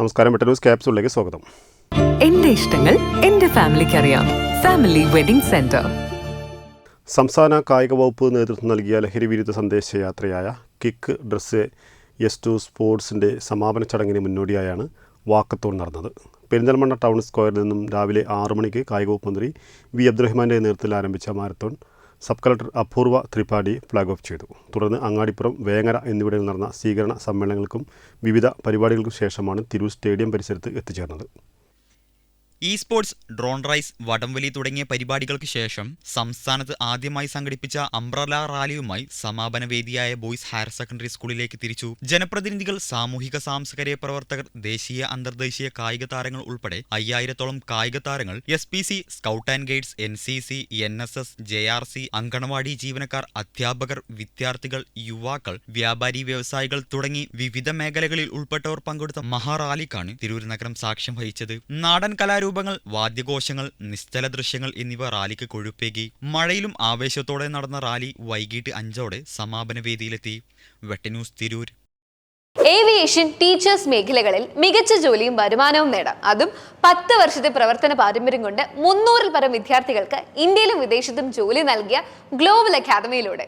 നമസ്കാരം മെട്ടലൂസ് ക്യാപ്സുകളിലേക്ക് സ്വാഗതം. എന്റെ ഇഷ്ടങ്ങൾ എന്റെ ഫാമിലിക്ക് അറിയാം. Family wedding centre. സംസ്ഥാന കായിക വകുപ്പ് നേതൃത്വം നൽകിയ ലഹരി വിരുദ്ധ സന്ദേശയാത്രയായ കിക്ക് ഡ്രസ് എസ് ടു സ്പോർട്സിന്റെ സമാപന ചടങ്ങിന് മുന്നോടിയായാണ് വാക്കത്തോൺ നടന്നത്. പെരിന്തൽമണ്ണ ടൗൺ സ്ക്വയറിൽ നിന്നും രാവിലെ ആറു മണിക്ക് കായിക വകുപ്പ് മന്ത്രി വി അബ്ദുറഹ്മാന്റെ നേതൃത്വത്തിൽ ആരംഭിച്ച മാരത്തോൺ സബ് കളക്ടർ അപൂർവ ത്രിപാഠി ഫ്ലാഗ് ഓഫ് ചെയ്തു. തുടർന്ന് അങ്ങാടിപ്പുറം വേങ്ങര എന്നിവിടങ്ങളിൽ നടന്ന സ്വീകരണ സമ്മേളനങ്ങൾക്കും വിവിധ പരിപാടികൾക്കും ശേഷമാണ് തിരൂർ സ്റ്റേഡിയം പരിസരത്ത് എത്തിച്ചേർന്നത്. ഇ സ്പോർട്സ് ഡ്രോൺ റൈസ് വടംവലി തുടങ്ങിയ പരിപാടികൾക്ക് ശേഷം സംസ്ഥാനത്ത് ആദ്യമായി സംഘടിപ്പിച്ച അംബ്രല റാലിയുമായി സമാപന വേദിയായ ബോയ്സ് ഹയർ സെക്കൻഡറി സ്കൂളിലേക്ക് തിരിച്ചു. ജനപ്രതിനിധികൾ സാമൂഹിക സാംസ്കാരിക പ്രവർത്തകർ ദേശീയ അന്തർദേശീയ കായിക താരങ്ങൾ ഉൾപ്പെടെ അയ്യായിരത്തോളം കായിക താരങ്ങൾ S P C scout and guides N C C N S S J R C anganwadi ജീവനക്കാർ അധ്യാപകർ വിദ്യാർത്ഥികൾ യുവാക്കൾ വ്യാപാരി വ്യവസായികൾ തുടങ്ങി വിവിധ മേഖലകളിൽ ഉൾപ്പെട്ടവർ പങ്കെടുത്ത മഹാറാലിക്കാണ് തിരൂർ നഗരം സാക്ഷ്യം വഹിച്ചത്. നാടൻ കലാരൂപങ്ങൾ വാദ്യഘോഷങ്ങൾ നിശ്ചല ദൃശ്യങ്ങൾ എന്നിവ റാലിക്ക് കൊഴുപ്പേകി. മഴയിലും ആവേശത്തോടെ നടന്ന റാലി വൈകിട്ട് അഞ്ചോടെ സമാപന വേദിയിലെത്തി വെട്ടന്യൂസ് തിരൂർ. ഏവിയേഷൻ ടീച്ചേഴ്സ് മേഖലകളിൽ മികച്ച ജോലിയും വരുമാനവും നേടാം. അതും പത്ത് വർഷത്തെ പ്രവർത്തന പാരമ്പര്യം കൊണ്ട് മുന്നൂറിൽ പരം വിദ്യാർത്ഥികൾക്ക് ഇന്ത്യയിലും വിദേശത്തും ജോലി നൽകിയ ഗ്ലോബൽ അക്കാദമിയിലൂടെ.